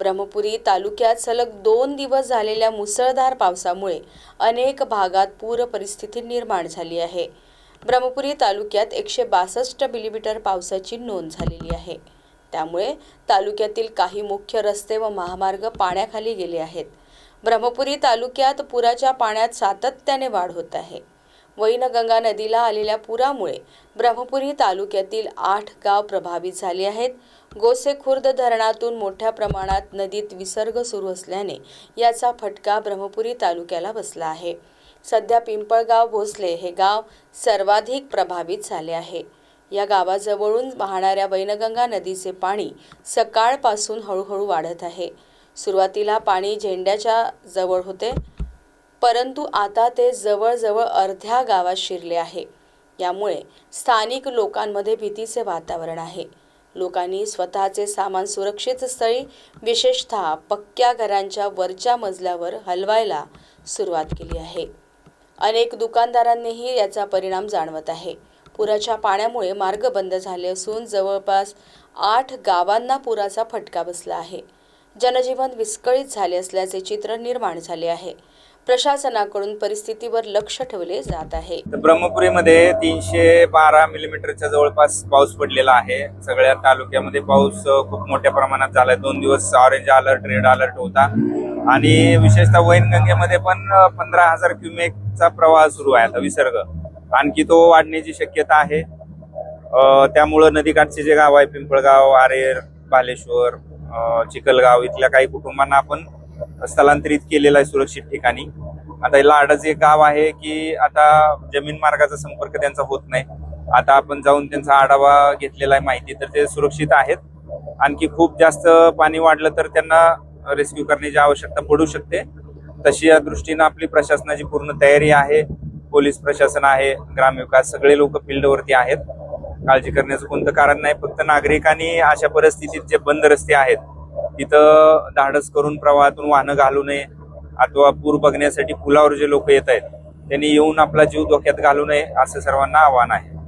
ब्रह्मपुरी तालुक्यात सलग दोन दिवस झालेल्या मुसळधार पावसामुळे अनेक भागात पूर परिस्थिती निर्माण झाली आहे. ब्रह्मपुरी तालुक्यात एकशे बासष्ट मिलीमीटर पावसाची नोंद झालेली आहे. त्यामुळे तालुक्यातील काही मुख्य रस्ते व महामार्ग पाण्याखाली गेले आहेत. ब्रह्मपुरी तालुक्यात पुराच्या पाण्यात सातत्याने वाढ होत आहे. वैनगंगा नदीला आलेल्या पुरामुळे ब्रह्मपुरी तालुक्यातील आठ गाव प्रभावित झाले आहेत. गोसेखुर्द धरणातून मोठ्या प्रमाणात नदीत विसर्ग सुरू असल्याने याचा फटका ब्रह्मपुरी तालुक्याला बसला आहे. सध्या पिंपळगाव भोसले हे गाव सर्वाधिक प्रभावित झाले आहे. या गावाजवळून वाहणाऱ्या वैनगंगा नदीचे पाणी सकाळपासून हळूहळू वाढत आहे. सुरुवातीला पाणी झेंड्याच्या जवळ होते परंतु आता ते जवळजवळ अर्ध्या गावात शिरले आहे. यामुळे स्थानिक लोकांमध्ये भीतीचे वातावरण आहे. लोकांनी स्वतःचे सामान सुरक्षित स्थळी विशेषतः पक्क्या घरांच्या वरच्या मजल्यावर हलवायला सुरुवात केली आहे. अनेक दुकानदारांनीही याचा परिणाम जाणवत आहे. पुराच्या पाण्यामुळे मार्ग बंद झाले असून जवळपास आठ गावांना पुराचा फटका बसला आहे. जनजीवन विस्कळीत झाले असल्याचे चित्र निर्माण झाले आहे. प्रशासनाकडून परिस्थितीवर लक्ष ठेवले जात आहे. तर ब्रह्मपुरीमध्ये तीनशे बारा मिलीमीटरच्या जवळपास पाऊस पडलेला आहे. सगळ्या तालुक्यामध्ये पाऊस खूप मोठ्या प्रमाणात झालाय. दोन दिवस ऑरेंज अलर्ट रेड अलर्ट होता. आणि विशेषतः वैनगंगेमध्ये पण पंधरा हजार क्युमेकचा प्रवाह सुरू आहे आता विसर्ग. आणखी तो वाढण्याची शक्यता आहे. त्यामुळं नदीकाठचे जे गाव आहे पिंपळगाव आरेर बालेश्वर चिखलगाव इथल्या काही कुटुंबांना आपण स्थलांतरित केलेलं आहे सुरक्षित ठिकाणी. आता हे लाडच एक गाव आहे की आता जमीन मार्गाचा संपर्क त्यांचा होत नाही. आता आपण जाऊन त्यांचा आढावा घेतलेला आहे माहिती तर ते सुरक्षित आहेत. आणखी खूप जास्त पाणी वाढलं तर त्यांना रेस्क्यू करण्याची आवश्यकता पडू शकते. तशी या दृष्टीनं आपली प्रशासनाची पूर्ण तयारी आहे. पोलीस प्रशासन आहे ग्रामविकास सगळे लोक फील्डवरती आहेत. काळजी करण्याचं कोणतं कारण नाही फक्त नागरिकांनी अशा परिस्थितीत जे बंद रस्ते आहेत तिथं धाडस करून प्रवाहातून वाहनं घालू नये अथवा पूर बघण्यासाठी पुलावर जे लोक येत आहेत त्यांनी येऊन आपला जीव धोक्यात घालू नये असं सर्वांना आव्हान आहे.